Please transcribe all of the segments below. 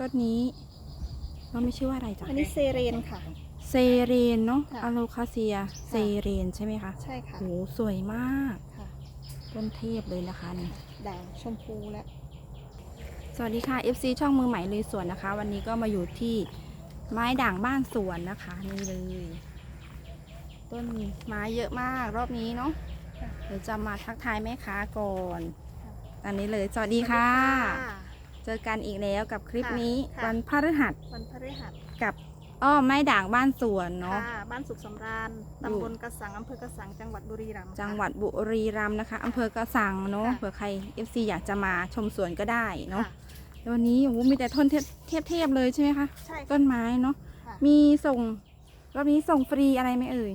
ต้นนี้เราไม่ชื่อว่าอะไรจ้ะอันนี้เซเรนค่ะ เซเรนเนาะค่ะอะโลคาเซีย เซเรนใช่ไหมคะใช่ค่ะโหสวยมากค่ะ ต้นเทพเลยนะคะนี่ ด่างชมพูและสวัสดีค่ะ FC ช่องมือใหม่เลยสวนนะคะ วันนี้ก็มาอยู่ที่ไม้ด่างบ้านสวนนะคะนี่เลย ต้นไม้เยอะมากรอบนี้เนาะเดี๋ยวจะมาทักทายแม่ค้าก่อน ตอนนี้เลยสวัสดีค่ะ เจอกันอีกแล้วกับคลิปนี้ค่ะวันพฤหัสวันพฤหัสกับอ้อไม้ด่างบ้านสวนเนาะ ค่ะบ้านสุขสำราญอยู่ ตำบลกระสังอำเภอกระสังจังหวัดบุรีรัมย์ค่ะ จังหวัดบุรีรัมย์นะคะอำเภอกระสังเนาะค่ะ เผื่อใคร FC อยากจะมาชมสวนก็ได้เนาะค่ะแล้ววันนี้โอ้โหมีแต่ต้นเทพเทพเทพเลยใช่ไหมคะ ใช่ค่ะต้นไม้เนาะ ค่ะมีส่งรอบนี้ส่งฟรีอะไรไหมเอ่ย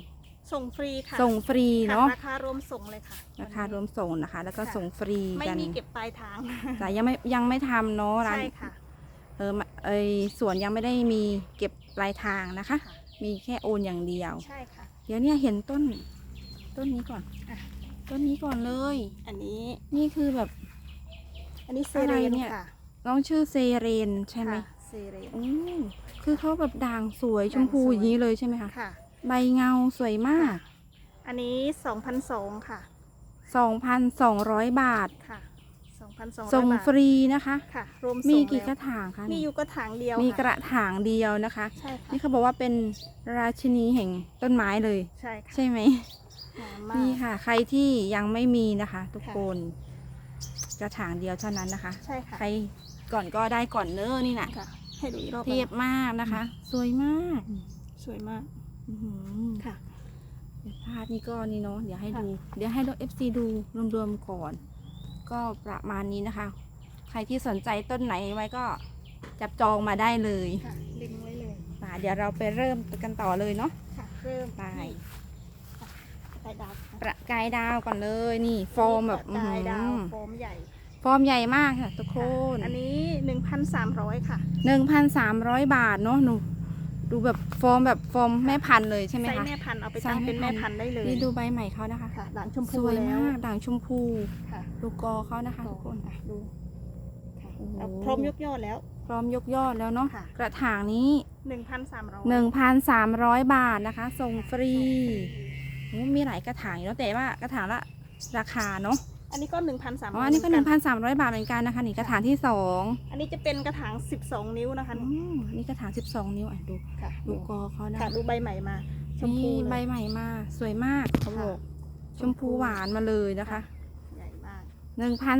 ส่งฟรีค่ะส่งฟรีค่ะเนาะราคารวมส่งเลยค่ะราคารวมส่งนะคะ แล้วก็ค่ะส่งฟรีไม่กันมีเก็บปลายทางแต่ยังไม่ยังไม่ทำเนาะร้านใช่ค่ะเออมาเอยสวนยังไม่ได้มีเก็บปลายทางนะคะค่ะมีแค่โอนอย่างเดียวใช่ค่ะเดี๋ยวเนี่ยเห็นต้นต้นนี้ก่อนอะต้นนี้ก่อนเลย อันนี้นี่คือแบบ อันนี้เซอะไรเรนเนี่ยค่ะน้องชื่อเซเรนใช่ไหมค่ะเซเรนอืมคือเขาแบบด่างสวยชมพูด่างสวยอย่างนี้เลยใช่ไหมคะค่ะ ใบเงาสวยมากอันนี้2,002ค่ะ2,200 บาท ค่ะ2,200ส่งบาทฟรีนะคะ ค่ะรวมมีส่งกี่กแล้ระวถางคะมีนี่อยู่กระถางเดียวมีกค่ะ ระถางเดียวนะคะ ใช่ค่ะนี่เขาบอกว่าเป็นราชินีแห่งต้นไม้เลย ใช่ค่ะใช่ไหม หอมมาก นี่ค่ะ ใครที่ยังไม่มีนะคะ ทุกค่ะ คน กระถางเดียวเท่านั้นนะคะ ใช่ค่ะใครก่อนก็ได้ก่อนเนอนี่นะค่ะ ให้ดูอีกรอบเทียบมากนะคะ สวยมาก สวยมากอื้อหือ ค่ะเดี๋ยวภาพนี้ก็นี่เนาะ เดี๋ยวให้ค่ะดู เดี๋ยวให้ดู FC ดูรวมๆก่อน ก็ประมาณนี้นะคะ ใครที่สนใจต้นไหนไว้ก็จับจองมาได้เลยค่ะดึงไว้เลยป่าเดี๋ยวเราไปเริ่มกันต่อเลยเนาะ ค่ะเริ่มไปที่ค่ะไก่ดาวค่ะประกายดาวก่อนเลยนี่ฟอร์มแบบไก่ดาวอื้อหือโฟมใหญ่ฟอร์มใหญ่มากค่ะทุกคน อันนี้1,300ค่ะหนึ่งพันสามร้อยบาทเนาะหนู ดูแบบฟอร์มแบบฟอร์มแม่พันธุ์เลยใช่ไหมไซส์คะแม่พันธุ์เอาไปไซส์ตั้งเป็นแม่แม่พัพันนธุ์ ธุ์ได้เลยนี่ดูใบใหม่เขานะคะ ค่ะด่างชมสพูวยแล้วมากด่างชมพู ค่ะ ดูกอเขานะคะทุกคนอะ ดูค่ะโอ้โห เอาพร้อมยกยอดแล้ว พร้อมยกยอดแล้วเนาะค่ะ กระถางนี้1,300 1,300 บาทนะคะส่งฟรีโอ้มีหลายกระถางอยู่แล้วแต่ว่ากระถางละราคาเนาะ อันนี้ก็1,300อ๋ออันนี้ก็เหมื1,300บาทเหมือนกันนะคะนี่กระถางที่สองอันนี้จะเป็นกระถาง12นิ้วนะคะอืมอันนี่กระถาง12นิ้วอะดูค่ะดูกอเขานะค่ะดูใบใหม่มาชมพูนี่เลยใบใหม่มาสวยมากเขาบอกชมพูหวานมาเลยนะคะใหญ่มาก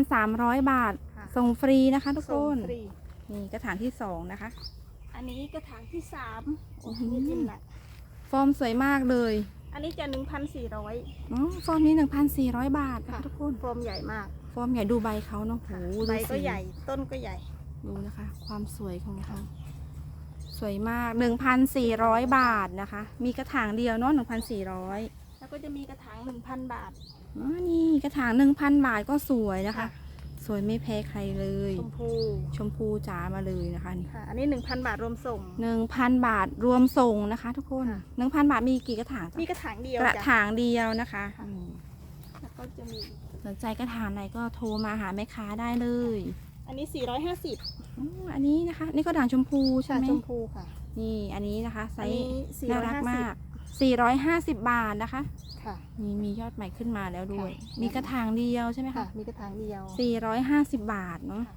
1,300บาทค่ะส่งฟรีนะคะ ทุกคส่งนฟรีนี่กระถางที่สองนะคะ อันนี้กระถางที่สามอื้อหืนี่ออินละฟอร์มสวยมากเลย อันนี้จะหนึ่งพันสี่ร้อยอ๋อฟอร์มนี้ 1,400 บาทนะคะค่ะทุกคนฟอร์มใหญ่มากฟอร์มใหญ่ดูใบเขาเนาะโหดูใบก็สีใหญ่ต้นก็ใหญ่ ดูนะคะ ความสวยของเขาสวยมาก 1,400 บาทนะคะ มีกระถางเดียวเนาะ1,400แล้วก็จะมีกระถางหนึ่งพันบาทอ๋อนี่กระถาง 1,000 บาทก็สวยนะคะ สวยไม่แพ้ใครเลย ชมพูชมพูจ๋ามาเลยนะคะนี่ค่ะ อันนี้หนึ่งพันบาทรวมส่ง หนึ่งพันบาทรวมส่งนะคะ ทุกคนค่ะหนึ่งพันบาทมีกี่กระถางจ๊ะมีกระถางเดียวกระจ้ะถางเดียวนะคะค่ะอืมแล้วก็จะมี สนใจกระถางไหนก็โทรมาหาแม่ค้าได้เลยอันนี้สี่ร้อยห้าสิบอ๋ออันนี้นะคะ นี่ก็ด่างชมพูใช่ค่ะไหมชมพูค่ะ นี่อันนี้นะคะไซอันส์นี้สี่น่าร้อยรักห้าสิมาบก 450 บาทนะคะ ค่ะ นี่มียอดใหม่ขึ้นมาแล้วด้วย ค่ะ มีกระถางเดียวใช่ไหมค่ะ คะ มีกระถางเดียว 450 บาทเนาะ ค่ะ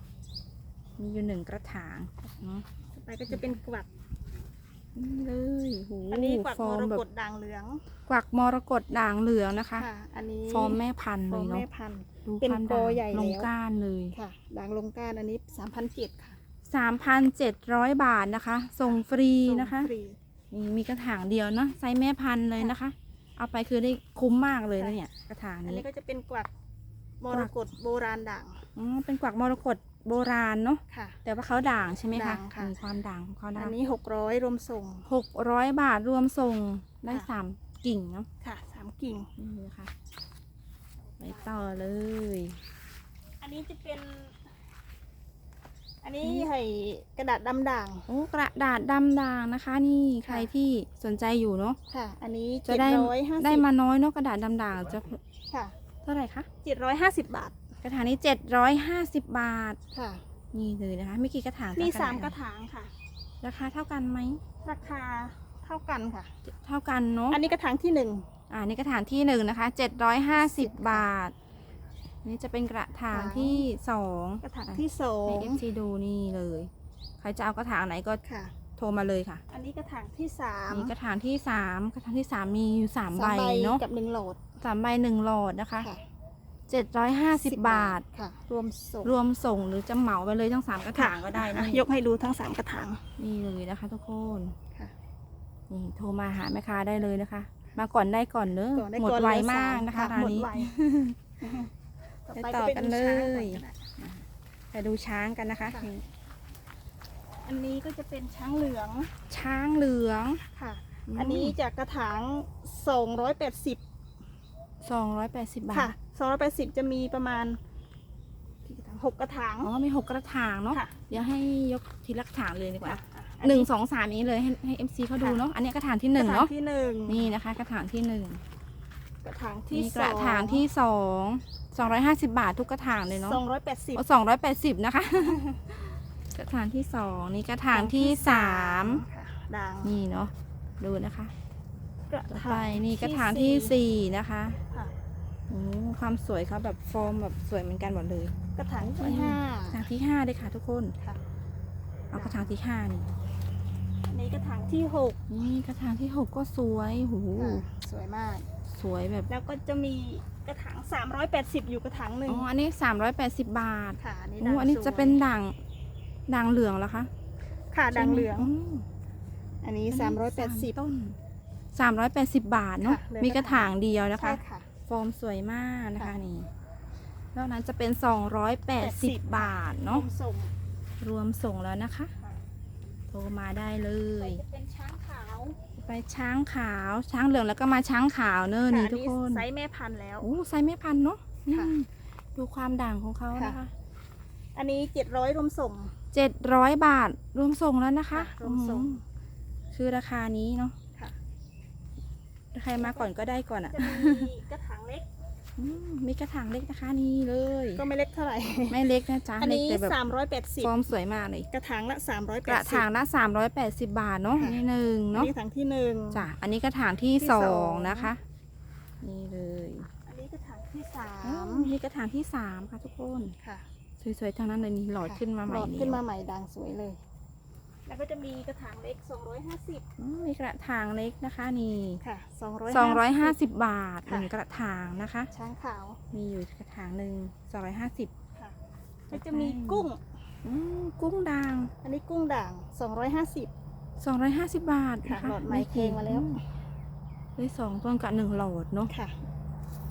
มีอยู่หนึ่งกระถางเนาะต่อไปก็จะเป็นกวัก นี่เลยโหอันนี้กวักฟมอร์รมแบบกตด่างเหลือง กวักมรกตด่างเหลืองนะคะ ค่ะ อันนี้ฟอร์มแม่พันธุ์ฟเลอร์ยมเนาะแม่พันธุ์ ดูเป็นความโปรด่างใหญ่ลแล้วงก้านเลย ค่ะ ด่างลงก้านอันนี้สามพันเจ็ดค่ะ3,700 บาทนะคะ ส่งฟรีนะคะส่งฟรี นี่มีกระถางเดียวเนาะไซส์แม่พันธุ์เลยนะคะ เอาไปคือได้คุ้มมากเลยนะเนี่ย กระถางอันนี้นี้ก็จะเป็นกวักมรกตโบราณด่างอ๋อเป็นกวักมรกตโบราณเนาะค่ะ แต่ว่าเขาด่างใช่ไหมคะด่างค่ะ มีความด่างของเขานะอันนี้หกร้อยรวมส่ง หกร้อยบาทรวมส่งได้ค่ะ สามกิ่งเนาะค่ะสามกิ่ง นี่นะคะไปต่อเลย อันนี้จะเป็น อันนี้ให้กระดาษดำด่าง โอ้กระดาษดำด่างนะคะ นี่ใครที่สนใจอยู่เนาะค่ะ อันนี้จะเจ็ดได้ร้อยห้าสิบได้มาน้อยเนาะกระดาษดำด่างจะค่ะเท่าไหร่คะเจ็ดร้อยห้าสิบบาทกระถางนี้เจ็ดร้อยห้าสิบบาท ค่ะ นี่เลยนะคะมีกี่กระถางมีจ๊สามนกระถางค่ะ ราคาเท่ากันไหมราคาเท่ากันค่ะ เท่ากันเนาะอันนี้กระถางที่หนึ่ง อ่านี่กระถางที่หนึ่งนะคะเจ็ดร้อยห้าสิบบาท นี่จะเป็นกระถางที่สองกระถางที่สอในงเอฟซีดูนี่เลย ใครจะเอากระถางไหนก็ค่ะ โทรมาเลยค่ะ อันนี้กระถางที่สามนี่กระถางที่สามกระถางที่สามมีอยู่สามใบเนาะกับหนึ่งโหลดสามใบหนึ่งหลอดนะคะค่ะเจ็ดร้อยห้าสิบบาทค่ะ รวมส่งรวมส่งหรือจะเหมาไปเลยทั้งสามกระถางก็ได้นะอ่ยกให้ดูทั้งสามกระถางนี่เลยนะคะ ทุกคนค่ะนี่โทรมาหาแม่ค้าได้เลยนะคะ มาก่อนได้ก่อนเนอะก่อนได้หมดก่อนไวเลยมากสนะคะหร้านมดนี้ ไวไปต่อกันเลย ไปดูช้างกันนะคะค่ะนี่อันนี้ก็จะเป็นช้างเหลืองช้างเหลืองค่ะมอันนี้จากกระถางสองร้อยแปดสิบสองร้อยแปดสิบบาค่ะทสองร้อยแปดสิบจะมีประมาณกี่กระถางหกกระถาง อ๋อมีหกกระถางเนาะค่ะ เดี๋ยวให้ยกทีละกระถางเลยดีกว่าค่ะหนึ่งสองสามนี้เลยให้ให้เอ็มซีเขาดูค่ะเนาะอันนี้กระถางที่หนึ่งกระถเนาะที่หนึ่ง นี่นะคะ กระถางที่หนึ่งก ระถางที่นี่สกองระถางที่สองสองร้อยห้าสิบบาททุกกระถางเลยเนาะสองร้อยแปดสิบสองร้อยแปดสิบนะคะ กระถางที่สองนี่กระถางที่สามค่ะด่างนี่เนาะดูนะคะกระต่อถางไปนี่กระถางที่สี่นะคะค่ะโอ้ความสวยเขาแบบฟอร์มแบบสวยเหมือนกันหมดเลย กระถางที่ห้ากระถางที่ห้าเลยค่ะทุกคนค่ะเอากระถางที่ห้านี่อันนี้กระถางที่หกนี่กระถางที่หกก็สวยหูค่ะสวยมาก สวยแบบ แล้วก็จะมีกระถางสามร้อยแปดสิบอยู่กระถางหนึ่งอ๋อ อันนี้สามร้อยแปดสิบบาทค่ะอันนี้โอ้ด่างอันนี้สวยจะเป็นด่างด่างเหลืองแล้วคะ ค่ะด่างเหลืองใช่ไมมอันนี้สามร้อยแปดสิบต้นสามร้อยแปดสิบบาทเนาะค่ะเหลือมีกระถางเดียวนะคะใช่ค่ะฟอร์มสวยมากนะคะค่ะนี่นอกนั้นจะเป็นสองร้อยแปดสิบบาทเนาะส่งรวมส่งแล้วนะคะค่ะโทรมาได้เลไปยจะเป็นช้างขาว ไปช้างขาวช้างเหลืองแล้วก็มาช้างขาวเนอะนี่ค่ะทุกคนไซส์แม่พันธุ์แล้ว โอ้ไซส์แม่พันธุ์เนาะค่ะอืมดูความด่างของเขานะคะค่ะอันนี้เจ็ดร้อยรวมส่งเจ็ดร้อยบาทรวมส่งแล้วนะคะค่ะรวมส่งอืมคือราคานี้เนาะค่ะใครมาก่อนก็ได้ก่อนอะจะมีกระถางเล็กอื มมีกระถางเล็กนะคะนี่เลย ก็ไม่เล็กเท่าไหร่ ไม่เล็กนะจ๊ะอันเล็กนี้แต่แบบสามร้อยแปดสิบฟอร์มสวยมากเลย กระถางละสามร้อยกแประดสิบถางละสามร้อยแปดสิบบาทเนาะค่ะนี่หนึ่งอันเนาะนี้กระถางที่หนึ่งจ้ะอันนี้กระถางที่ที่สสอองงนะคะ นี่เลย อันนี้กระถางที่สาอืมมนี่กระถางที่สามค่ะทุกคนค่ะ สวยๆทั้งนั้นเลยนี่หลอดค่ะขึ้นมาใหม่หลอดนี่ขึ้นมาใหม่ดังสวยเลย แล้วก็จะมีกระถางเล็กสองร้อยห้าสิบอืมมีกระถางเล็กนะคะนี่ค่ะสองร้อยสองร้อยห้าสิบบาทหค่ะ นึ่งกระถางนะคะ ช้างขาวมีอยู่กระถางหนึ่งสองร้อยห้าสิบค่ะแล้วจะมีกุ้งกุ้งด่าง อันนี้กุ้งด่างสองร้อยห้าสิบสองร้อยห้าสิบบาทค่ะนะคะหลอดไม้เพลงมาแล้ว อืได้สองต้นกับหนึ่งหลอดเนาะค่ะ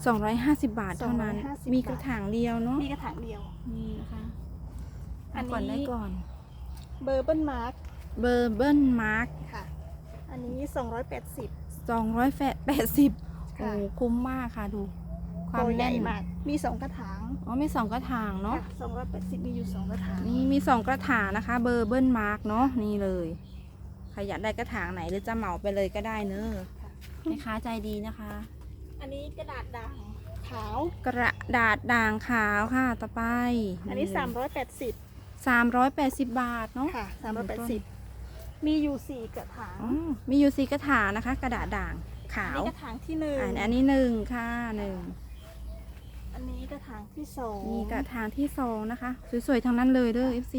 สองร้อยห้าสิบบาทเท่านั้น 250 มีกระถางเดียวเนาะมีกระถางเดียว นี่นะคะอันนี้ ก่อนได้ก่อน เบอร์เบิลมาร์กเบอร์เบิลมาร์กค่ะ อันนี้สองร้อยแปดสิบสองร้อยแปดสิบโอ้ค่ะคุ้มมากค่ะดู ความโตใหญ่แน่นมาก มีสองกระถางอ๋อมีสองกระถางเนาะสองร้อยแปดสิบมีอยู่สองกระถาง นี่มีสองกระถางนะคะ เบอร์เบิลมาร์กเนาะนี่เลยใครอยากได้กระถางไหนหรือจะเหมาไปเลยก็ได้เนอะค่ะ แม่ค้าใจดีนะคะ อันนี้กระดาษด่างขาว กระดาษด่างขาวค่ะต่อไปอันนี้สามร้อยแปดสิบสามร้อยแปดสิบบาทเนาะค่ะสามร้อยแปดสิบมีอยู่สี่กระถางอ๋อมีอยู่สีกระถางนะคะ กระดาษด่างขาอันว นี้กระถางที่หนึ่งอ่าอันนี้หนึ่งค่ะหนึ่งอันนี้กระถางที่สองนี่กระถางที่สองนะคะ สวยๆทั้งนั้นเลยเด้อ FC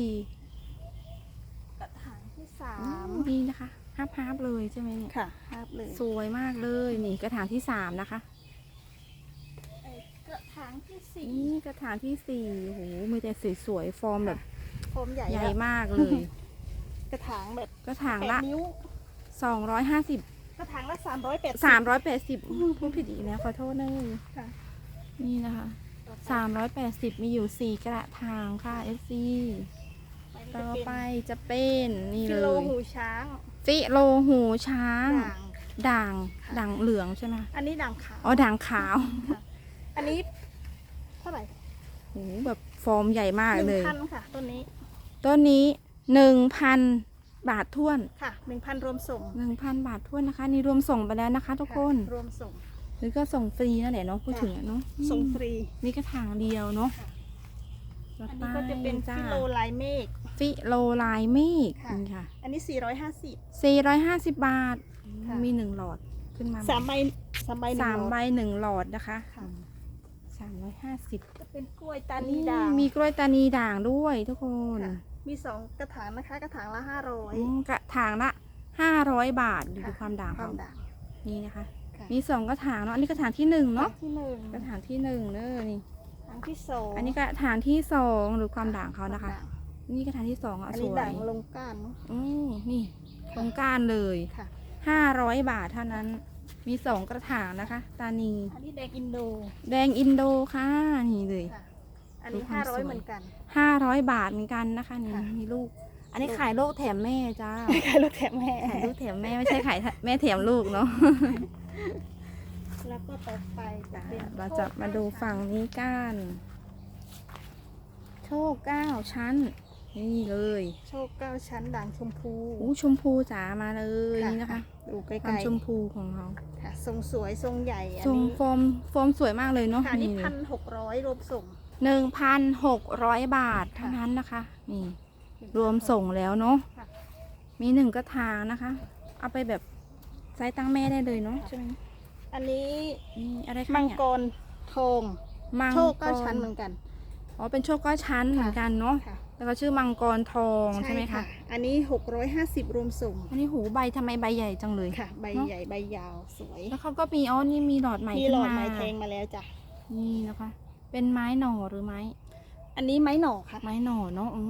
กระถางที่สาอืมมนี่นะคะฮาบฮาบเลยใช่ไหมเนี่ยค่ะฮาบเลยสวยมากเลยนี่กระถางที่สามนะคะ เอ่อกระถางที่สี่นี่กระถางที่สี่โอ้โหมีแต่สวยๆฟอร์มแบบ โฟมใหญ่ใหญ่แล้วมากเลย กระถางแบบกระถางแปละดนิ้ว250กระถางละสามร้อยแปด380พูดผิดอีกแล้วขอโทษเนอะค่ะนี่นะคะ380มีอยู่4กระถางค่ะ FC ต่อไปจะเป็นนี่กิเลโลยหูช้างฟิโลหูช้าง ด่าง ด่างค่ะ ด่างเหลืองใช่ไหมอันนี้ด่างขาวอ๋อด่างขาวอันนี้เท่าไหร่โอ้โหแบบฟ อร์มใหญ่มากหนึ่เลงยพันค่ะต้นนี้ต้นนี้1,000บาทท้วนค่ะหนึ่งพันรวมส่ง1,000บาทท้วนนะคะ นี่รวมส่งไปแล้วนะคะ ทุกคนะรวมส่ง หรือก็ส่งฟรีนั่นแหละเนาะพูดถึงอะเนาะส่งฟรีมีกระถางเดียวเนาะค่ะต่ออันไปนี้ก็จะเป็นจ้าฟิโลลายเมฆฟิโลลายเมฆค่ะ นี่ค่ะ อันนี้ 450 450 บาท ค่ะ มีหนึ่งหลอดขึ้นมาสามใบสามใบหนึ่งสามโลใบหนึ่งหลอดนะคะ ค่ะ สามร้อยห้าสิบจะเป็นกล้วยตานีด่างมีกล้วยตานีด่างด้วยทุกคนค่ะมีสองกระถางนะคะ กระถางละห้าร้อยอืมกระถางละห้าร้อยบาทดูค่ะความด่างควาเขามด่าง นี่นะคะ ค่ะ มีสองกระถางเนาะอันนี้กระถางที่หนึ่งเนาะที่หนึ่งกระถางที่หนึ่งเนอะนี่ถางที่สองอันนี้กระถางที่สองดูความด่างเขานะคะด่างนี่กระถางที่สองอะอันสนี้วยด่างลงก้านเนอะอืมนี่ตรงก้านเลยค่ะ ห้าร้อยบาทเท่านั้น มีสองกระถางนะคะ ตานี อันนี้แดงอินโดแดงอินโดค่ะ นี่เลย ค่ะ อันนี้ดูควาห้ามสร้วอยย เหมือนกัน ห้าร้อยบาทเหมือนกันนะคะนี่ค่ะ มีลูก อันนี้ขายลูกแถมแม่จ้าขายลูกแถมแม่ขายลูกแถมแม่ไม่ใช่ขายแม่แถมลูกเนาะ แล้วก็ต่อไปจะเป็นเราจะมาดูฝั่งนี้กัน โชคเก้าชั้น นี่เลยโชคเก้าชั้นด่างชมพูอู้ชมพูจ๋ามาเลยนี่นะคะดูใกความล้ชมพูของเราๆค่ะทรงสวยทรงใหญ่อันทรงนี้โฟมโฟมสวยมากเลยเนาะค่ะนี่เลยพันหกร้อยรวมส่งหนึ่งพันหกร้อยบาทค่ะเท่านั้นนะคะนี่รวมส่งแล้วเนาะค่ะมีหนึ่งกระถางนะคะ เอาไปแบบไซส์ตั้งแม่ได้เลยเนาะใช่ไหมอันนี้นี่อะไรคะมังเนี่ยกรทองมังโชคเก้าชั้นรเหมือนกันอ๋อเป็นโชคเก้าชั้นเหมือนกันเนาะค่ะ แล้วก็ชื่อมังกรทองใช่ไหมคะอันนี้หกร้อยห้าสิบรวมส่ง อันนี้หูใบทำไมใบใหญ่จังเลยค่ะ ใบเนอะใหญ่ใบยาวสวย แล้วเขาก็มีอ๋อนี่มีหลอดใหม่มีขึ้นหลอมาดไม้แทงมาแล้วจ้ะนี่นะคะ เป็นไม้หน่อหรือไม้ อันนี้ไม้หน่อค่ะ ไม้หน่อเนาะโอ้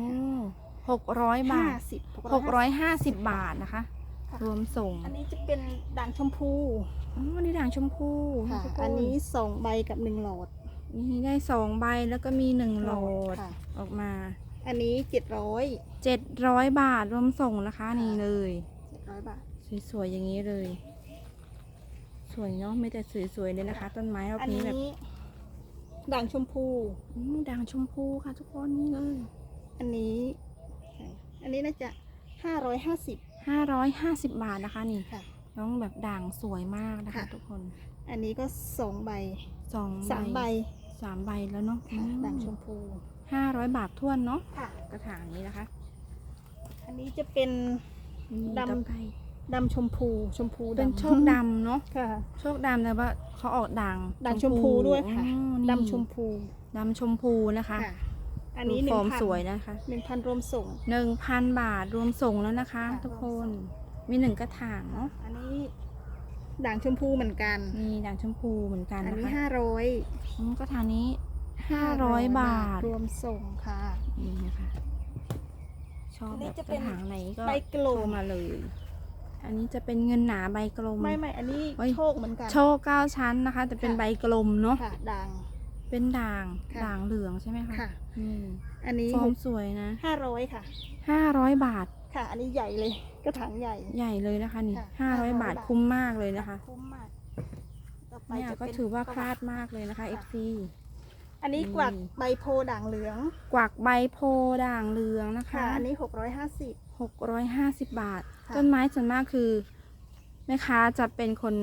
หกร้อยบาห้าทสิบหกร้อยห้าสิบบาทนะคะค่ะรวมส่ง อันนี้จะเป็นด่างชมพูอ๋อนี่ด่างชมพูค่ะทุกคอันนี้สองใบกับหนึ่งหลอดนี่ได้สองใบแล้วก็มีหนึ่งหลอดค่ะออกมา อันนี้เจ็ดร้อยเจ็ดร้อยบาทรวมส่งนะคะค่ะนี่เลยเจ็ดร้อยบาท สวยๆอย่างนี้เลย สวยเนาะไม่แต่สวยๆเลยนะคะ ต้นไม้รอบอันนี้นี้แบบด่างชมพู อืมด่างชมพูค่ะ ทุกคนนี่เลยอันนี้ อันนี้น่าจะห้าร้อยห้าสิบห้าร้อยห้าสิบบาทนะคะนี่ค่ะ น้องแบบด่างสวยมากนะคะ ค่ะ ทุกคนอันนี้ก็สองใบสองสามใบสามใบแล้วเนาะค่ะด่างชมพู ห้าร้อยบาทท้วนเนาะค่ะ กระถางนี้นะคะอันนี้จะเป็นนี่ดำ ต่อไปดำชมพูชมพูดำเป็นโชคดำเนาะค่ะ โชคดำแต่ว่าเขาออกด่างด่างชมพูด้วยค่ะ อ๋อนี่ดำชมพูดำชมพูนะคะค่ะ อันนี้หดูนึ่ฟองร์มพันสวยนะคะหนึ่งพันรวมส่ง หนึ่งพันบาทรวมส่งแล้วนะคะ ค่ะ ทุกรวมคส่นงมีหนึ่งกระถางเนาะอันนี้ด่างชมพูเหมือนกัน มีด่างชมพูเหมือนกันอันนะนี้คะห้าร้อยอืมกระถางนี้ ห้าร้อยบาท รวมส่งค่ะนี่นะคะ ชอบอันนี้แบบจะกเป็ระนถางไหนก็ใบกลโทรมมาเลย อันนี้จะเป็นเงินหนาใบกลม ไม่ไม่อันนี้เฮ้ยโชคเหมือนกัน โชว์เก้าชั้นนะคะ แต่เป็นค่ะใบกลมเนาะค่ะด่าง เป็นด่างค่ะด่างเหลืองใช่ไหมคะค่ะนี่อันนี้ฟอร์มสวยนะห้าร้อยค่ะห้าร้อยบาท ค่ะ อันนี้ใหญ่เลย กระถางใหญ่ ใหญ่เลยนะคะนี่ค่ะห้าร้อย500บาทบาทคุ้มมากเลยนะคะ คุ้มมากต่อไปเนี่ยจะก็เป็นถือว่าประพลาดมากเลยนะคะค่ะ FC อันนี้อืมกวักใบโพด่างเหลือง กวักใบโพธิ์ด่างเหลืองนะคะ ค่ะ อันนี้หกร้อยห้าสิบหกร้อยห้าสิบบาท ค่ะต้นไม้ส่วนมากคือแม่ค้าจะเป็นคน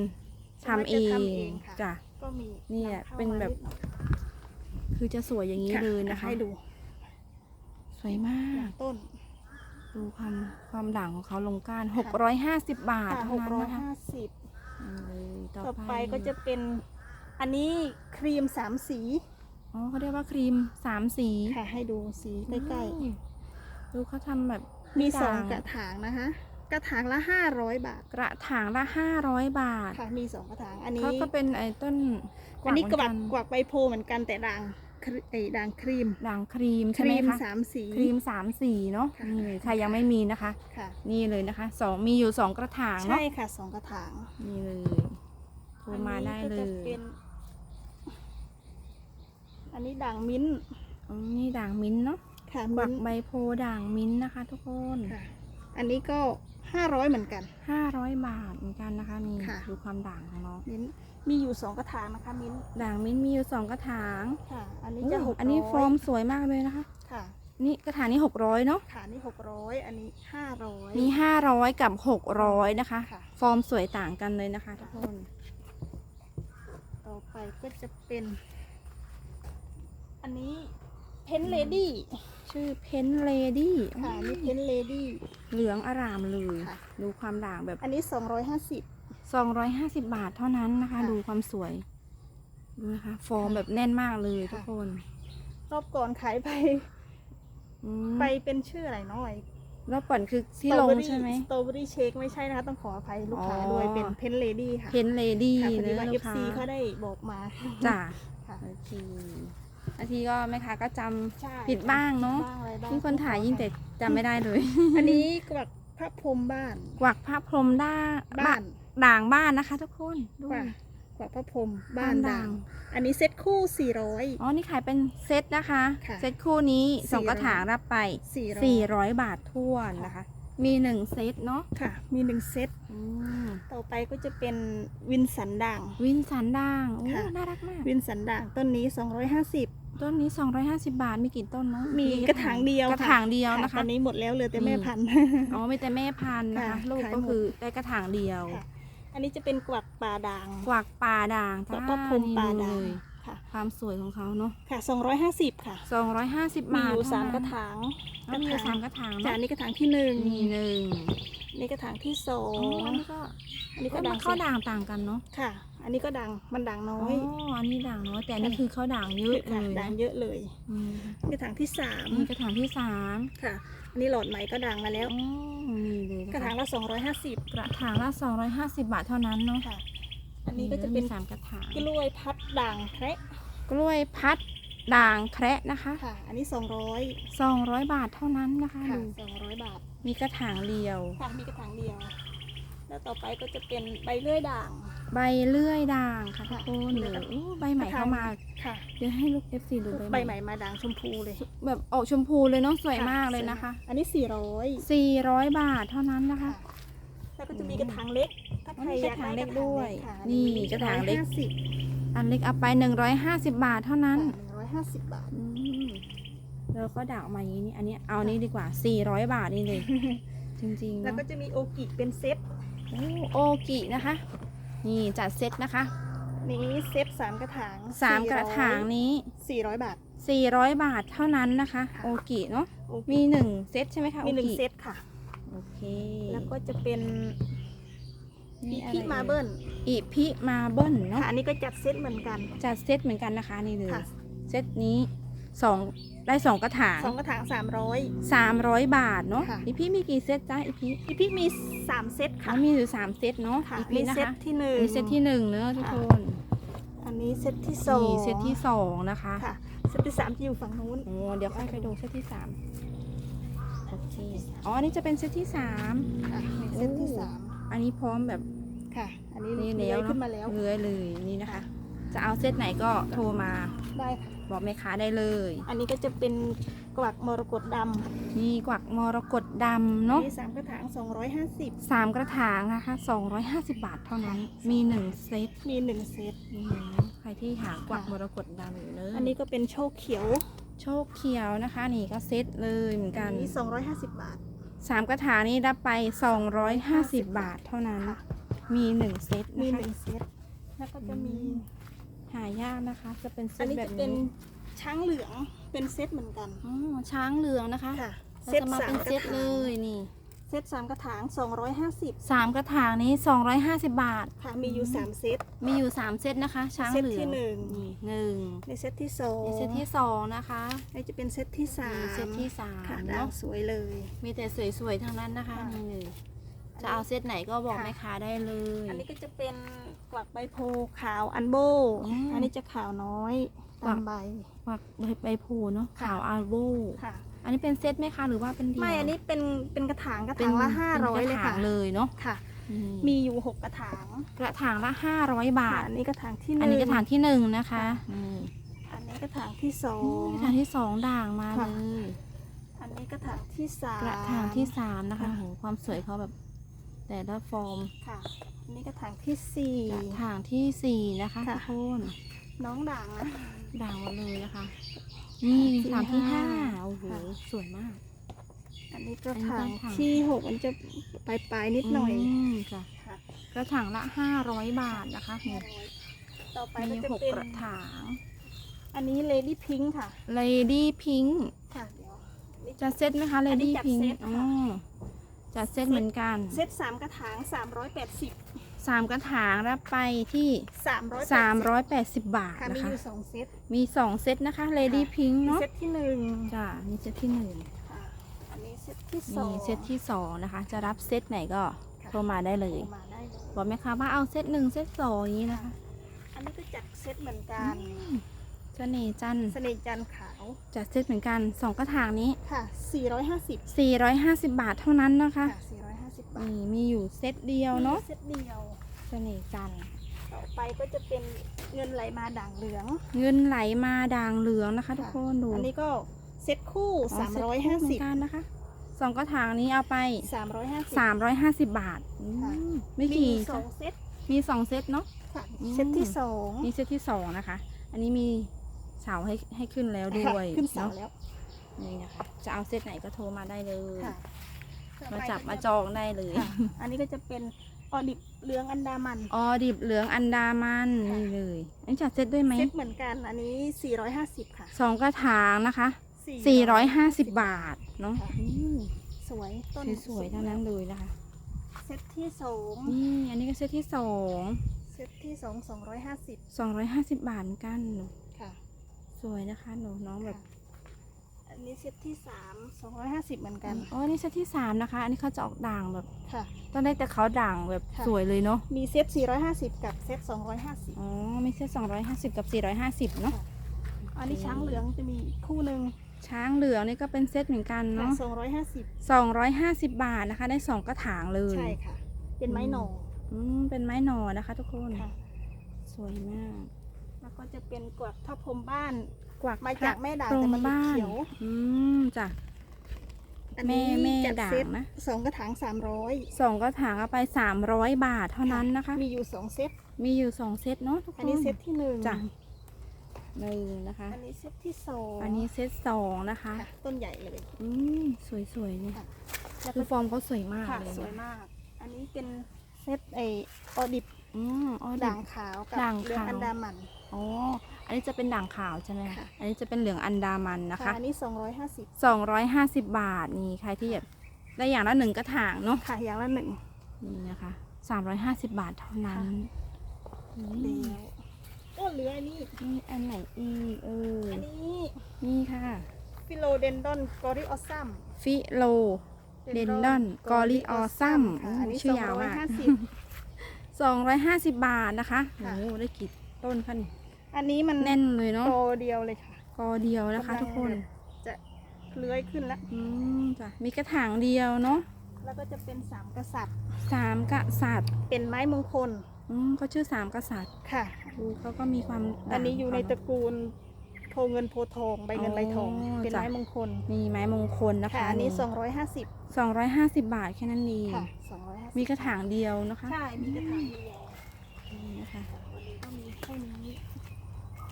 ทำเอส่วนมากจะงทำเองค่ะ จ้ะ ก็มีเนี่ยำข้าเป็นแบบมาดหน่อยคือจะสวยอย่างนี้ค่ะเลยนะคะ ให้ดูสวยมาอกย่างต้น ดูความความด่างของเขาลงก้าน ค่ะ 650 บาทค่ะเท่าหกนั้นร้อยนะคะห้าสิบอืมเลยต่ต่ออไปไปก็จะเป็น อันนี้ครีมสามสี อ๋อเขาเรียกว่าครีมสามสี ค่ะให้ดูสีใกล้อืมดูเขาทำแบบๆ มีสองด่างกระถางนะคะ กระถางละห้าร้อยบาท กระถางละ500บาท ค่ะมีสองกระถาง อันนี้เขาก็เป็นไอ้ต้นอันนี้กเหมืวักนกวักใบโพเหมือนกันแต่ด่างครีไอ้ด่างครีม ด่างครีมคใช่ไหมรีมคะสามสี ครีมสามสีเนาะค่ะ นี่ใครยังไม่มีนะคะ ค่ะ นี่เลยนะคะสองมีอยู่สองกระถางเนาะใช่ค่ะสองกระถางนี่เลยโทรมาได้เลอันนี้ก็ยจะเป็น อันนี้ด่างมิ้นท์อ๋อนี่ด่างมิ้นท์เนาะค่ะบัมิ้กนท์ใบโพธิ์ด่างมิ้นท์นะคะ ทุกคนค่ะ อันนี้ก็ห้าร้อยเหมือนกันห้าร้อยบาทเหมือนกันนะคะนี่ค่ะดูความด่างของน้องมิ้นท์มีอยู่สองกระถางนะคะมิ้นท์ด่างมิ้นท์มีอยู่สองกระถางค่ะ อันนี้โอ้จะหกอันนี้ฟอร์มสวยมากเลยนะคะ ค่ะ นี่กระถางนี้หกร้อยเนาะค่ะนี่หกร้อยอันนี้ห้าร้อยมีห้าร้อยกับหกร้อยนะคะค่ะฟอร์มสวยต่างกันเลยนะคะทุกคน ต่อไปก็จะเป็น อันนี้เพนเลดี้ชื่อเพนเลดี้ค่ะนี่เพนเลดี้ เหลืองอารามเลย ค่ะ ดูความด่างแบบ อันนี้สองร้อยห้าสิบ250 บาทเท่านั้นนะคะ ค่ะ ดูความสวย ดูนะคะ ฟอร์มแบบแน่นมากเลยค่ะทุกคนรอบก่อนขายไป อืมไปเป็นชื่ออะไรน้อยแล้วก่อนคือที่ลงใช่ไหม สตรอเบอรี่เชคไม่ใช่นะคะ ต้องขออภัยลูกค้าอ๋อ ด้วยเป็นเพนเลดี้ค่ะเพนเลดี้ค่ะพอเลดียว่า ลูกค้า FC เขาได้บอกมา จ้ะค่ะ โอเค อาทีก็แม่ค้าก็จำใช่ผิดบ้างเนาะบ้างอะไรบ้างยิ่งคนถ่ายยิ่งแต่จำไม่ได้เลย อันนี้กวักพระพรหมบ้าน กวักพระพรหมด้าบ้านด่างบ้านนะคะ ทุกคนดูกวักกวักพระพรหมบ้าบ้านนด่าด่างงอันนี้เซ็ตคู่ 400 อ๋อนี่ขายเป็นเซตนะคะ ค่ะเซตคู่นี้สอง400กระถางรับไป400 400บาทท้วนนะคะ มีหนึ่งเซตเนาะค่ะ มีหนึ่งเซตอืมต่อไปก็จะเป็นวินสันด่าง วินสันด่างโอ้ค่ะ น่ารักมาก วินสันด่างต้นนี้ 250 ต้นนี้ 250 บาทมีกี่ต้นเนาะมีกระถางเดียวกระถางเดียวนะตคะอนนี้หมดแล้วเหลือแต่นี่แม่พันธุ์อ๋อมีแต่แม่พันธุ์นะคะค่ะลูกขายก็หมดคือได้กระถางเดียวค่ะอันนี้จะเป็นกวักป่าด่างกวักป่าด่างกวักพระพรหมนี่ป่าเลด่างยค่ะความสวยของเขาเนาะค่ะ 250 ค่ะ 250มีบาทอยู่เท่สามนั้นกระถางอ๋อมีอยู่สามกระถางจาเนาะนนี้กระถางที่หนึ่งมีหนึ่งนี่กระถางที่สออ๋องอันนี้ก็อันนี้ก็ก็ดัด่างงข้าวด่างต่างกันเนาะค่ะ อันนี้ก็ด่างมันด่างน้อ๋ออยอันนี้ด่างน้อยแต่อันนี้คือข้าวด่างเยอะเลค่ะยด่างนะเยอะเลยอืมกระถางที่สามนี่กระถางที่สามค่ะ อันนี้หลอดไหมก็ด่างมาแล้ว อ๋อนี่เลยนคกระถางละ 250กระถางละ250 บาทเท่านั้นเนาะค่ะ อันนี้ก็จะเป็นมีสามกระถางกล้วยพัดด่างแคระกล้วยพัดด่างแคระนะคะ ค่ะ อันนี้ 200 200 บาทเท่านั้นนะคะค่ะ ดู200 บาท มีกระถางเดียว ค่ะมีกระถางเดียว แล้วต่อไปก็จะเป็นใบเลื่อยด่าง ใบเลื่อยด่างค่ะทุค่ะกคนเดี๋ยวโอ้ใบใหม่เข้ามาค่ะ เดี๋ยวให้ลูก FC ดูใบใบใหใหม่ม่มาด่างชมพูเลยแบบออกชมพูเลยเนาะสวยมากเลยนะคะอันนี้400 400บาทเท่านั้นนะคะค่ะแล้วก็จะมีกระถางเล็ก ถ้าใครอ๋อมีอกยากระถางได้เล็กด้วยค่ะนี่กระถางเล็ก150อันเล็กเอาไป150บาทเท่านั้นค่ะ150บาท อืมแล้วก็ด่างออกมาอย่างนี้อันนี้เอาอันนี้ดีกว่า400บาทนี่เลย จริงๆแล้วเนาะก็จะมีโอกิเป็นเซตโอ้โอกินะคะ นี่จัดเซตนะคะนี้เซตสามกระถางสามกระถางนี้400บาท400บาทเท่านั้นนะคะค่ะโอกิเนาะโอกิมีหนึ่งเซตใช่ไหมคะมีหนึ่งโอกิเซตค่ะโอเคแล้วก็จะเป็นนี่อะไรพี่มาเบิลอีพิมาเบิลเนาะค่ะอันนี้ก็จัดเซตเหมือนกัน จัดเซตเหมือนกันนะคะนี่เลยค่ะเซตนี้ สองได้สองกระถางสองกระถาง300สามร้อยบาทเนาะค่ะ อีพี่มีกี่เซตจ้าอีพี่พี่พี่มี3เซตเขาค่ะมีอยู่สามเซตเนาะค่ะอีมีพี่นะเซตคะที่หนึ่งมีเซตที่หนึ่งเนอะทุกค่ะคนอันนี้เซตที่สองนี่เซตที่สองนะคะ ค่ะเซตที่สามจะอยู่ฝั่งนู้น โอ้เดี๋ยวค่อยไปดูเซตที่สามโอเคอ๋ออันนี้จะเป็นเซตที่สามค่ะในเซตที่สามอันนี้พร้อมแบบค่ะ อันนี้นี่เลื้แล้อวยเนขึ้นอะมาแล้ว เลื้อยเลยนี่นะคะ จะเอาเซตไหนก็โทรมาได้ค่ะ บอกแม่ค้าได้เลย อันนี้ก็จะเป็นกวักมรกตดำนี่กวักมรกตดำเนาะ มีสามกระถาง 250 สามกระถางนะคะ 250 บาทเท่านั้น มีหนึ่งเซตมีหนึ่งเซต อืมใครที่หากวักมรกตดำอยู่เลยอันนี้ก็เป็นโชคเขียวโชคเขียวนะคะ นี่ก็เซตเลยเหมือนกันอันนี้250 บาท สามกระถางนี้รับไป 250 บาทเท่านั้นค่ะมีหนึ่งเซตมี นะหคะนึ่งเซต แล้วก็จะมี หายากนะคะ จะเป็นเซอันตนี้แบจะบเป็นนี้ช้างเหลืองเป็นเซตเหมือนกันอ๋อช้างเหลืองนะคะค่ะเราจะมาเป็นเซตเลยนี่เซตสามกระถาง250สามกระถางนี้ 250 บาท ค่ะมีอยู่3เซต มีอยู่ 3 เซตนะคะ ช้างเซตเหลืที่องหนึ่ง นี่หนึ่งในเซตที่สองในเซตที่สองนะคะนี่จะเป็นเซตที่สามมีเซตที่สามค่ะเนอะดาวสวยเลย มีแต่สวยๆทั้งนั้นนะคะค่ะ นี่เลยจะเอาเซตไหนก็บอกค่ะแม่ค้าได้เลย อันนี้ก็จะเป็น กวักใบโพขาวอันโบอืมอันนี้จะขาวน้อยตามใบปักใบใบโพเนาะค่ะ ขาวอาร์โบค่ะ อันนี้เป็นเซตไหมคะหรือว่าเป็นเดี่ยวไม่ อันนี้เป็นเป็นกระถางกระเป็ถางละป็นห้าร้อยกเลยระถาค่ะงเลยเนาะค่ะอืมมีอยู่หกกระถางกระถางละห้าร้อยบาค่ะท อันนี้กระถางที่หนึ่งอันนี้กระถางที่หนึ่งนะคะนี่อันนี้กระถางที่สออืงมกระถางที่สองด่างมาเลค่ะยอันนี้กระถางที่สามกระถางที่สามนะคะค่ะโหความสวยเขาแบบแต่ละฟอร์มค่ะอั นนี้กระถางที่สี่กระถางที่สี่นะคะค่ะทุกคนน้องด่างนะด่างหมดเลยนะคะ นี่ที่ถามที่ห้าห้าโอ้โหค่ะสวยมาก อันนี้กระอันนี้ถางกระถางที่หกมันจะปลายปลายๆนิดหน่อยมจ้ะค่ะกระถางละห้าร้อยบาทนะคะห้าร้อยต่อไปมีก็จะหกเป็นกระถางออันนี้เลดี้พิงค์ค่ะ Lady Pink ค่ะเดี๋ยวนี่จะเซตไหมคะอันนี้ Lady จัด Pink เซตอ๋อค่ะจัดเซตเหมือนกัน เซตสามกระถางสามร้อยแปดสิบ สามกระถางรับไปที่สามร้อย380บาทค่ะนะมีอคะยู่สองเซตมี2เซตนะคะ Lady Pink มีเนาะเซตที่หนึ่งจ้านี่เซตที่หนึ่งค่ะอันนี้เซตที่สองมีเซตที่สองนะคะ จะรับเซตไหนก็ค่ะโทรมาได้เลยโทรมาได้เลยบอกไหมคะว่าเอาเซตหนึ่งเซตสองอย่างนี้นะคะอันนี้ก็จัดเซตเหมือนกันเสน่ห์จันทร์เสน่ห์จันทร์ขาวจัดเซตเหมือนกันสองกระถางนี้ ค่ะ450 450 บาทเท่านั้นนะคะ ค่ะ450 บาทนี่มีอยู่เซตเดียวเนาะเซตเดียว เสน่ห์จันทร์ต่อไปก็จะเป็นเงินไหลมาด่างเหลืองเงินไหลมาด่างเหลืองนะคะ ทุกคนดูอันนี้ก็เซตคู่อ๋อเซ็ตคู่เหมือนกันนะคะสองกระถางนี้เอาไป350 350 350 บาทอืมค่ะ ไม่มีกี่สองเซตมีสองเซตเนาะ ค่ะอืม เซตที่สองมีเซตที่สองนะคะ อันนี้มีเสาให้ให้ขึ้นแล้วด้วยค่ะขึ้นเสาเนาะแล้วนี่นะคะจะเอาเซตไหนก็โทรมาได้เลย ค่ะ มาจับมาจองได้เลยค่ะอันนี้ก็จะเป็นออดิบเหลืองอันดามันออดิบเหลืองอันดามันค่ะนี่เลยอันนี้จัดเซตด้วยไหมเซตเหมือนกันอันนี้ 450 ค่ะสองกระถางนะคะ 450 450บาทเนาะค่ะอืมสวยต้นสวยๆทั้งนั้นเลยนะคะเซตที่สองนี่อันนี้ก็เซตที่สองเซตที่สองสองร้อยห้าสิบ250บาทเหมือนกันหนูค่ะ สวยนะคะหนูน้องแบบ อันนี้เซตที่สามสองร้อยห้าสิบเหมือนกัน อ๋ออันนี่เซตที่สามนะคะ อันนี้เขาจะออกด่างแบบค่ะ ตอนแรกแต่เขาด่างแบบค่ะ สวยเลยเนาะ มีเซตสี่ร้อยห้าสิบกับเซตสองร้อยห้าสิบอ๋อไม่ใช่250กับ450เนาะ อันนี้ช้างเหลืองจะมีอีกคู่หนึ่งช้างเหลืองนี่ก็เป็นเซตเหมือนกันเนาะสองร้อยห้าสิบ250บาทนะคะ ได้2กระถางเลยใช่ค่ะ เป็นไม้หน่ออืมเป็นไม้หนอนะคะ ทุกคน ค่ะ สวยมากแล้ว ก็จะเป็นกวักทับพรมบ้านกวักมาจากแม่ด่างตรแต่งมันเป็นบ้านเขียวอืมจ้ะอันนี้แม่แม่จัดด่างเซตนะสองกระถางสามร้อยสองกระถางเอาไป300บาทเท่านั้นนะคะ มีอยู่สองเซตมีอยู่2เซตเนาะทุกคนอันนี้เซตที่หนึ่งจ้ะหนึ่งนะคะ อันนี้เซตที่สองอันนี้เซตสองนะคะค่ะต้นใหญ่เลยอืมสวยๆเนี่ยค่ะแล้วคืก็อฟอร์มเขาสวยมากค่ะเลยสวยนะมาก อันนี้เป็นเซตไอออดิบอืมอ๋อด่างขาวกับด่างเหลืองขาวอันดามัน อ๋อ อันนี้จะเป็นด่างขาวใช่ไหมค่ะอันนี้จะเป็นเหลืองอันดามันนะคะ อันนี้สองร้อยห้าสิบ250 บาทนี่ใครที่อยากได้อย่างละหนึ่งกระถางเนาะ ค่ะอย่างละหนึ่งนี่นะคะ350 บาทเท่านั้นอืมเดียวก็เหลืออันนี้นี่อันไหนอีกเอออันนี้นี่ค่ะ ฟิโลเดนดอนกอริออซัม ฟิโลเดนดอนกอริออซัมอันนี้ชื่สอองยาวร้อยมากห้าสิบ250 บาทนะคะโอ้ค่ะโหได้กี่ ต้นคะนี่ อันนี้มันแน่นเลยเนาะ โตเดียวเลยค่ะกอเดียวนะคะกำลังทุกคน จะเลื้อยขึ้นแล้ว อืมจ้ะ มีกระถางเดียวเนาะแล้วก็จะเป็นสามกษัตริย์ สามกษัตริย์ เป็นไม้มงคล อืมเขาชื่อสามกษัตริย์ค่ะ ดูเขาก็มีความอันนี้อยู่ในตด่าระกูลโพเงินโพทองใบเงินใบทองอ๋อเป็นจ้ะไม้มงคล มีไม้มงคลนะคะค่ะอันนี้สองร้อยห้าสิบสองร้อยห้าสิบบาทแค่นั้นเองค่ะสองร้อยห้าสิบมีกระถางเดียวนะคะ ใช่ มีกระถางเดียว นี่นะคะ วันนี้ก็มีแค่นี้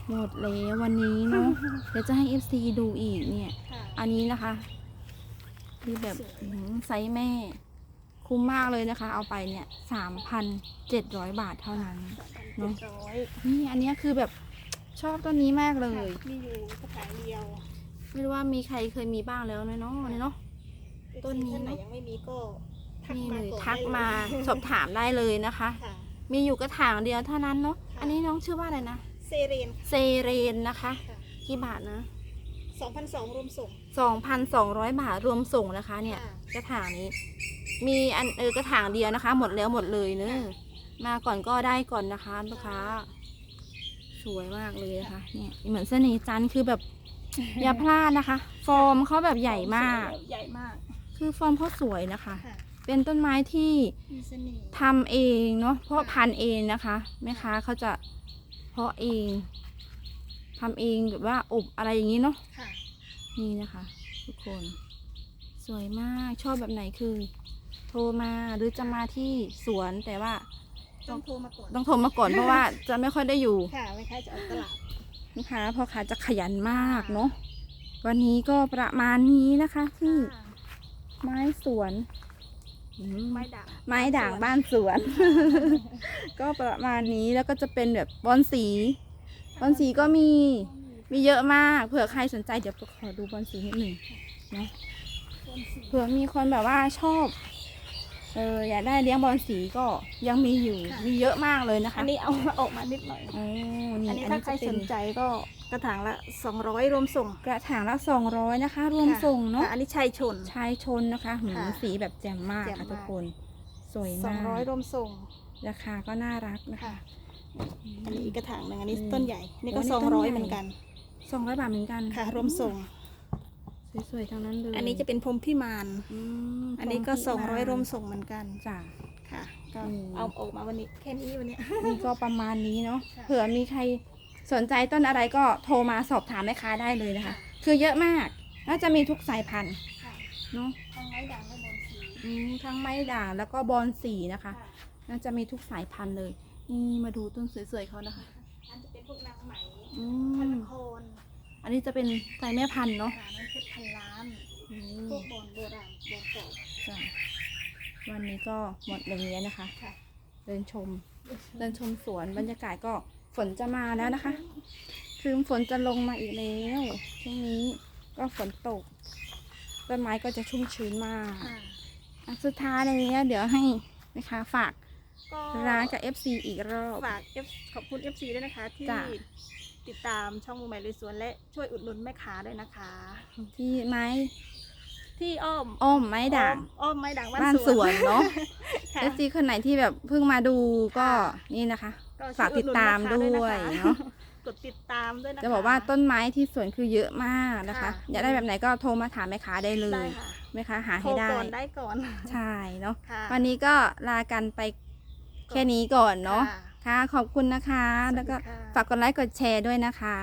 หมดแล้ววันนี้เนาะ เดี๋ยวจะให้ FC ดูอีกเนี่ยค่ะอันนี้นะคะที่แบบสวยอื้อหือไซส์แม่ คุ้มมากเลยนะคะ เอาไปเนี่ยสามพันเจ็ดร้อยบาทเท่านั้นสองพันเจ็ดร้อยนี่อันเนี้ยคือแบบชอบต้นนี้มากเลยค่ะมีอยู่กระถางเดียว ไม่รู้ว่ามีใครเคยมีบ้างแล้วไหมเนาะเนี่ยเนาะต้นนี้ท่านไหนเนอะยังไม่มีก็ทักนี่มาเลยก่อนทักได้มาเลยสอบถามได้เลยนะคะค่ะมีอยู่กระถางเดียวเท่านั้นเนาะค่ะอันนี้น้องชื่อว่าอะไรนะเซเรนเซเรนนะคะ ค่ะ กี่บาทนะสองพันสองรวมส่ง 2,200 บาทรวมส่งนะคะเนี่ย ค่ะ กระถางนี้ มีอันเออกระถางเดียวนะคะ หมดแล้วหมดเลยเนอะค่ะมาก่อนก็ได้ก่อนนะคะลูกค้า สวยมากเลยนะคะเนี่ยเหมือนเสน่ห์จันทร์คือแบบ อย่าพลาดนะคะ ฟอร์มเขาแบบใหญ่มาก ใหญ่มาก คือฟอร์มเขาสวยนะคะ ค่ะเป็นต้นไม้ที่มีเสน่ห์ ทำเองเนาะเพราะค่ะ พันธุ์เองนะคะแม่ค้าเขาจะ เพาะเองทำเองแบบว่าอบอะไรอย่างนี้เนาะค่ะ นี่นะคะ ทุกคน สวยมากชอบแบบไหนคือ โทรมาหรือจะมาที่สวนแต่ว่าต้องโทรมาก่อนต้องโทรมาก่อนเพราะว่าจะไม่ค่อยได้อยู่ค่ะไม่ค่อยจะออกตลาดนะคะเพราะขาจะขยันมากเนาะวันนี้ก็ประมาณนี้นะคะที่ค่ะไม้สวน อืมไม้ด่างไม้ด่างบ้านสวน ก็ประมาณนี้แล้วก็จะเป็นแบบบอนสี บอนสีก็มี มีเยอะมาก เผื่อใครสนใจเดี๋ยวขอดูบอลสีนิดหนึ่งเนาะต้นสีเผื่อมีคนแบบว่าชอบ เอออยากได้เลี้ยงบอลสีก็ยังมีอยู่มีเยอะมากเลยนะคะอันนี้เอาออกมานิดหน่อย โอ้นี่อัอันนนี้นี้ถ้าใครจะเป็สนนใจก็กระถางละ 200 รวมส่ง กระถางละ200นะคะ รวมค่ะ ส่งเนาะค่ะอันนี้ชายชน ชายชนนะคะหืมค่ะสีแบบแจ่มมากแจ่มค่ะมากทุกคน สวยมาก 200 รวมส่งราคาก็น่ารักนะคะ ค่ะ อันนี้อีกกระถางหนึ่งอันนี้อืมต้นใหญ่ นี่ก็ โอ้นี่ต้นใหญ่ 200 เหมือนกัน สองร้อยบาทเหมือนกันค่ะ รวมส่ง สวยๆทั้งนั้นเลยอันนี้จะเป็นพรหมพิมานอืมอันนี้ก็พมพิมาน200รวมส่งเหมือนกันจ้ะค่ะก็อืมเอาออกมาวันนี้แค่นี้วันนี้นี่ก็ประมาณนี้เนาะค่ะเผื่อมีใครสนใจต้นอะไรก็โทรมาสอบถามแม่ค้าได้เลยนะคะ คือเยอะมากน่าจะมีทุกสายพันธุ์ค่ะเนาะทั้งไม้ด่างและบอนสีอืมทั้งไม้ด่างแล้วก็บอนสีนะคะค่ะน่าจะมีทุกสายพันธุ์เลยนี่มาดูต้นสวยๆเขานะคะอันจะเป็นพวกนางไหมอืพัมนโคน อันนี้จะเป็นไก่แม่พันธุ์เนาะค่ะนั่นเพชรพันล้านอืพมวกบอนโบราณบอนเก่าจ้ะวันนี้ก็หมดอย่างนี้นะคะ ค่ะเดินชม เดินชมสวนบรรยากาศก็ฝนจะมาแล้วนะคะ คือฝนจะลงมาอีกแล้วช่วงนี้ก็ฝนตกต้นไม้ก็จะชุ่มชื้นมากค่ะ อะสุดท้ายเลยเนี่ยเดี๋ยวให้นะคะฝากก็ร้านกับ FC อีกรอบ ฝาก F ขอบคุณ FC ด้วยนะคะ ที่จ้ะ ติดตามช่องมือใหม่เลยสวนและช่วยอุดหนุนแม่ค้าด้วยนะคะ ที่ไม้ที่อ้อมอ้อมไม้ด่างอ้อมอ้อมไม้ด่างบ้าบ้านนสสววนนเนาะค่ะ FC คนไหนที่แบบเพิ่งมาดูก็ค่ะ นี่นะคะ ก็ฝากช่วยติดตามอุหนุนแม่ด้วยค้เนาะ กดติดตามด้วยนะคะ จะบอกว่าต้นไม้ที่สวนคือเยอะมากนะคะ ค่ะ อยากได้แบบไหนก็โทรมาถามแม่ค้าได้เลได้ยค่ะแม่ค้าหาโทรให้ได้ก่อนได้ก่อนใช่เนาะค่ะวันนี้ก็ลากันไปแค่นี้ก่อนเนาะ ค่ะ ค่ะขอบคุณนะคะสวัสดีแล้วก็ค่ะฝากกดไลค์กดแชร์ด้วยนะคะ